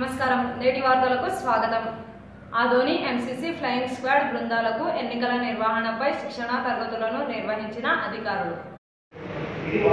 నమస్కారం. నేటి వార్తలకు స్వాగతం. ఆధోని ఎంసీసీ ఫ్లయింగ్ స్క్వాడ్ బృందాలకు ఎన్నికల నిర్వహణపై శిక్షణా తరగతులను నిర్వహించిన అధికారులు. ఇది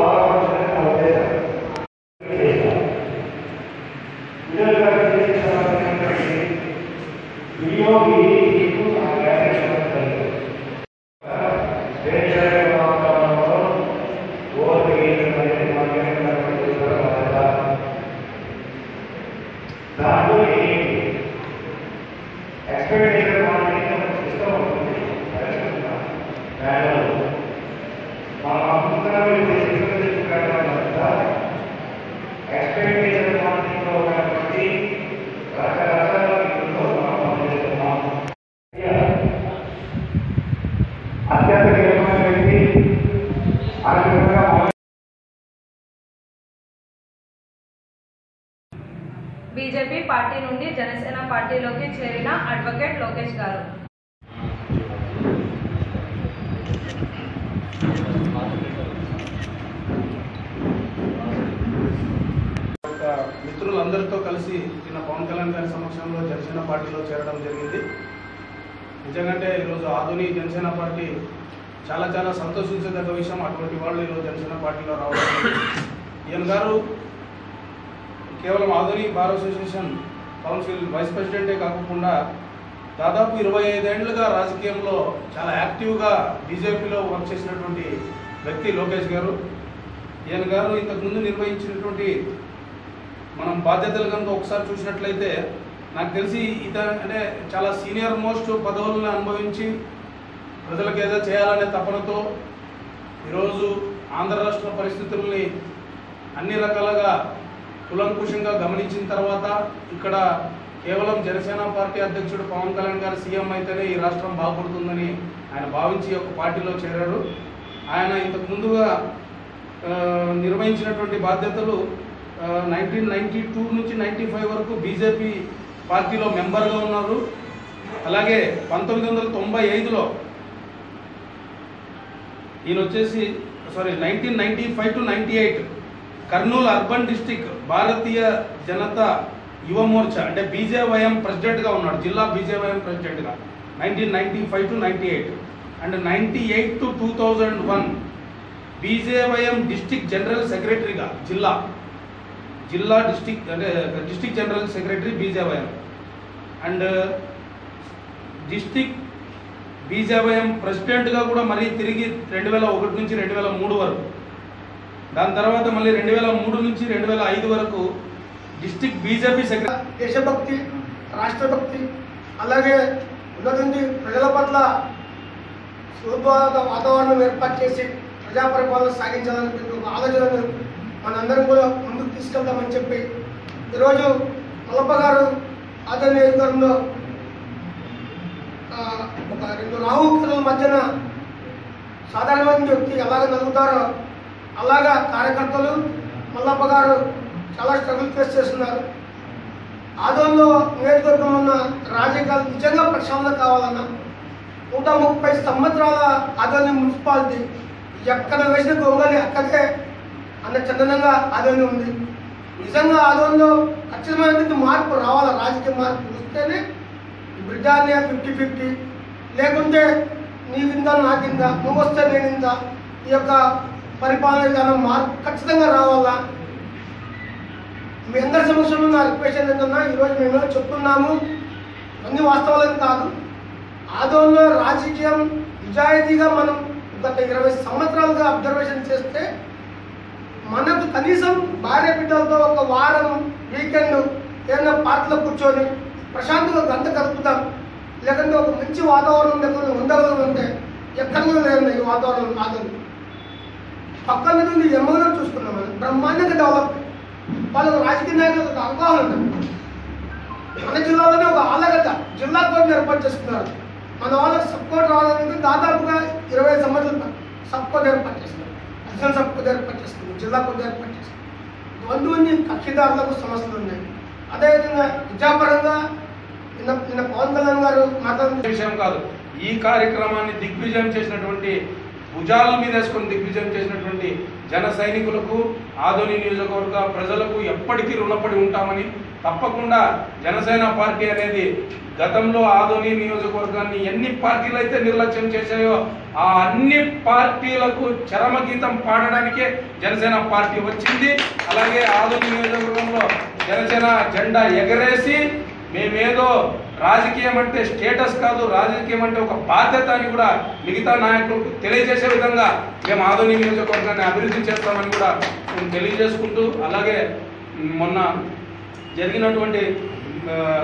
పార్టీ నుండి జనసేన పార్టీలోకి చేరిన అడ్వకేట్ లోకేష్ గారు. మిత్రులందరితో కలిసి నిన్న పవన్ కళ్యాణ్ గారి సమక్షంలో జనసేన పార్టీలో చేరడం జరిగింది. నిజంగానే ఈరోజు ఆధునిక జనసేన పార్టీ చాలా చాలా సంతోషించదగ్గ విషయం. అటువంటి వాళ్ళు ఈరోజు జనసేన పార్టీలో రావడం. ఈయన గారు కేవలం ఆధునిక బార్ అసోసియేషన్ కౌన్సిల్ వైస్ ప్రెసిడెంటే కాకుండా దాదాపు ఇరవై ఐదేళ్ళుగా రాజకీయంలో చాలా యాక్టివ్గా బీజేపీలో వర్క్ చేసినటువంటి వ్యక్తి లోకేష్ గారు. ఈయన గారు ఇంతకుముందు నిర్వహించినటువంటి మనం బాధ్యతలు కనుక ఒకసారి చూసినట్లయితే నాకు తెలిసి ఇత అంటే చాలా సీనియర్ మోస్ట్ పదవులను అనుభవించి ప్రజలకు ఏదో చేయాలనే తపనతో ఈరోజు ఆంధ్ర రాష్ట్ర పరిస్థితుల్ని అన్ని రకాలుగా కులంకుషంగా గమనించిన తర్వాత ఇక్కడ కేవలం జనసేన పార్టీ అధ్యక్షుడు పవన్ కళ్యాణ్ గారు సీఎం అయితేనే ఈ రాష్ట్రం బాగుపడుతుందని ఆయన భావించి ఒక పార్టీలో చేరారు. ఆయన ఇంతకు ముందుగా నిర్వహించినటువంటి బాధ్యతలు నైన్టీన్ నైన్టీ టూ నుంచి నైన్టీ ఫైవ్ వరకు బీజేపీ పార్టీలో మెంబర్గా ఉన్నారు. అలాగే పంతొమ్మిది వందల తొంభై ఐదులో ఈయన వచ్చేసి sorry nineteen ninety five to ninety eight Kurnool urban district Bharatiya Janata Yuva Morcha అంటే బీజేవైఎం ప్రెసిడెంట్గా ఉన్నాడు జిల్లా బీజేవైఎం ప్రెసిడెంట్గా nineteen ninety five to ninety eight and ninety eight to two thousand one BJYM district general సెక్రటరీగా జిల్లా జిల్లా district అంటే district general secretary BJYM. And district BJYM ప్రెసిడెంట్గా కూడా మళ్ళీ తిరిగి రెండు వేల ఒకటి నుంచి రెండు వేల మూడు వరకు. దాని తర్వాత మళ్ళీ రెండు వేల మూడు నుంచి రెండు వేల ఐదు వరకు డిస్టిక్ బీజేపీ సెక్రటరీ దేశభక్తి రాష్ట్రభక్తి అలాగే ఉన్నటువంటి ప్రజల పట్ల సులభ వాతావరణం ఏర్పాటు చేసి ప్రజా పరిపాలన సాగించాలని ఒక ఆలోచనను మనందరం కూడా ముందుకు తీసుకెళ్తామని చెప్పి ఈరోజు కలప గారు ఆదరణ నియోజకవర్గంలో ఒక రెండు రాహుల మధ్యన సాధారణమైన వ్యక్తి ఎలాగ నలుగుతారో అలాగా కార్యకర్తలు మల్లప్ప గారు చాలా స్ట్రగుల్ ఫేస్ చేస్తున్నారు. ఆదోన్లో నియోజకవర్గం ఉన్న రాజకీయాలు నిజంగా ప్రక్షాళన కావాలన్నా నూట ముప్పై సంవత్సరాల ఆదోని మున్సిపాలిటీ ఎక్కడ వేసిన గొంగళి అక్కడే అన్న చందనంగా ఆదోని ఉంది. నిజంగా ఆదోన్లో ఖచ్చితమైనటువంటి మార్పు రావాలి? రాజకీయ మార్పు వస్తేనే బ్రిటానియా ఫిఫ్టీ ఫిఫ్టీ లేకుంటే నీ విందా నా కింద నువ్వు వస్తే నేను ఈ యొక్క పరిపాలన విధానం మార్పు ఖచ్చితంగా రావాలా? మీ అందరి సమక్షంలో నా రిక్వెస్ట్ ఏంటన్నా ఈరోజు మేము చెప్తున్నాము అన్ని వాస్తవాలని కాదు. ఆదోళన రాజకీయం నిజాయితీగా మనం గత ఇరవై సంవత్సరాలుగా అబ్జర్వేషన్ చేస్తే మనకు కనీసం భార్య బిడ్డలతో ఒక వారం వీకెండ్ ఏదైనా పార్క్లో కూర్చొని ప్రశాంతంగా గంట గడుపుతాం. లేకుంటే ఒక మంచి వాతావరణం దగ్గర ఉండగలుగుతుంటే ఎక్కడ లేదండి ఈ వాతావరణం కాదు. పక్కన నుండి ఎమ్మగా చూసుకున్నాం మనం బ్రహ్మాండంగా డెవలప్ వాళ్ళకు రాజకీయ నాయకులకు ఒక అవగాహన ఉంటుంది. మన జిల్లాలోనే ఒక ఆలగడ్డ జిల్లా కోర్టు ఏర్పాటు చేసుకున్నారు మన వాళ్ళకి సబ్ కోర్టు రావాలంటే దాదాపుగా ఇరవై సంవత్సరాలు సబ్ కోర్టు ఏర్పాటు చేస్తున్నారు. అసలు సబ్ కోర్టు ఏర్పాటు చేస్తున్నారు. జిల్లా కోర్టు ఏర్పాటు చేస్తున్నారు. ఇవన్నీ కక్షిదారులకు సమస్యలు ఉన్నాయి. అదేవిధంగా విద్యాపరంగా నిన్న నిన్న పవన్ కళ్యాణ్ గారు మాట్లాడుతూ విషయం కాదు. ఈ కార్యక్రమాన్ని దిగ్విజయం చేసినటువంటి భుజాల మీద వేసుకొని దిగ్విజయం చేసినటువంటి జన సైనికులకు ఆధుని నియోజకవర్గ ప్రజలకు ఎప్పటికీ రుణపడి ఉంటామని తప్పకుండా జనసేన పార్టీ అనేది గతంలో ఆధుని నియోజకవర్గాన్ని ఎన్ని పార్టీలు అయితే నిర్లక్ష్యం చేశాయో ఆ అన్ని పార్టీలకు చరమగీతం పాడడానికే జనసేన పార్టీ వచ్చింది. అలాగే ఆధుని నియోజకవర్గంలో జనసేన జెండా ఎగరేసి మేమేదో రాజకీయం అంటే స్టేటస్ కాదు రాజకీయం అంటే ఒక బాధ్యత అని కూడా మిగతా నాయకులకు తెలియజేసే విధంగా మేము ఆధుని నియోజకవర్గాన్ని అభివృద్ధి చేస్తామని కూడా మేము తెలియజేసుకుంటూ అలాగే మొన్న జరిగినటువంటి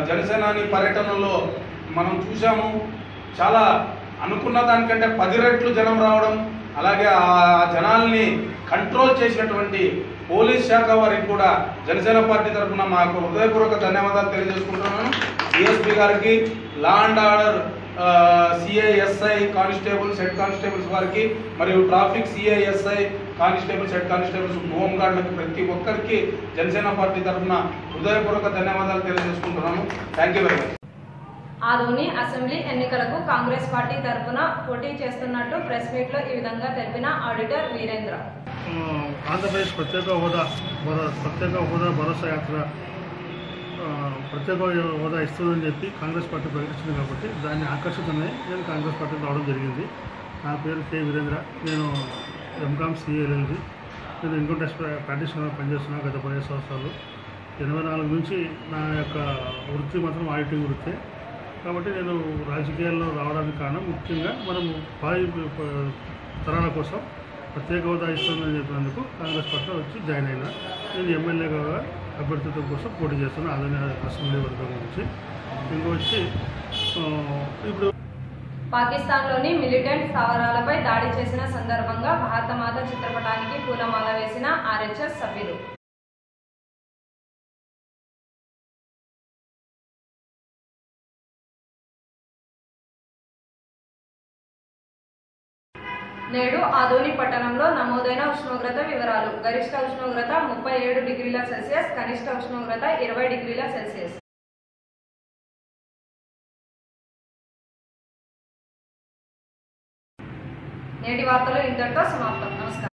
జనసేనాని పర్యటనలో మనం చూసాము చాలా అనుకున్న దానికంటే పది రెట్లు జనం రావడం అలాగే ఆ జనాల్ని కంట్రోల్ చేసినటువంటి పోలీస్ శాఖ వారికి కూడా జనసేన పార్టీ తరఫున మాకు హృదయపూర్వక ధన్యవాదాలు తెలియజేసుకుంటున్నాను. డిఎస్పీ గారికి law and order CI SI constables head constables వారికి మరియు traffic CI SI constables head constables home గార్డులకు ప్రతి ఒక్కరికి జనసేన పార్టీ తరఫున హృదయపూర్వక ధన్యవాదాలు తెలియజేసుకుంటున్నాను. Thank you very much Adoni assembly ఎన్నికలకు కాంగ్రెస్ పార్టీ తరఫున పోటీ చేస్తున్నట్టు ప్రెస్ మీట్లో ఈ విధంగా తెలిపిన ఆడిటర్ వీరేంద్ర. ఆంధ్రప్రదేశ్ ప్రత్యేక హోదా భరో ప్రత్యేక హోదా భరోసా యాత్ర ప్రత్యేక హోదా ఇస్తుందని చెప్పి కాంగ్రెస్ పార్టీ ప్రకటించింది కాబట్టి దాన్ని ఆకర్షితమై నేను కాంగ్రెస్ పార్టీ రావడం జరిగింది. నా పేరు కె. వీరేంద్ర. నేను ఎంకామ్ సిఎల్ఎల్ది నేను ఇన్కమ్ ట్యాక్స్ ప్రాక్టీషనర్ పనిచేస్తున్నాను గత పదిహేను సంవత్సరాలు. ఎనభై నాలుగు నుంచి నా యొక్క వృత్తి మాత్రం ఆడిటింగ్ వృత్తి. కాబట్టి నేను రాజకీయాల్లో రావడానికి కారణం ముఖ్యంగా మనము పై తరాల కోసం ప్రత్యేక హోదా ఇస్తుందని చెప్పినందుకు కాంగ్రెస్ పార్టీలో వచ్చి జాయిన్ అయినా. నేను ఎమ్మెల్యేగా అభ్యర్థిత్వం కోసం పోటీ చేస్తున్నా అదే అసెంబ్లీ వర్గం నుంచి. ఇంకో వచ్చి ఇప్పుడు పాకిస్తాన్లోని మిలిటెంట్ స్థావరాలపై దాడి చేసిన సందర్భంగా భారతమాత చిత్రపటానికి పూలమాల వేసిన ఆర్హెచ్ఎస్ సభ్యులు. నేడు ఆదోని పట్టణంలో నమోదైన ఉష్ణోగ్రత వివరాలు. గరిష్ట ఉష్ణోగ్రత ముప్పై ఏడు డిగ్రీల సెల్సియస్ కనిష్ట ఉష్ణోగ్రత ఇరవై డిగ్రీల సెల్సియస్. నేటి వార్తలు ఇంతటితో సమాప్తం.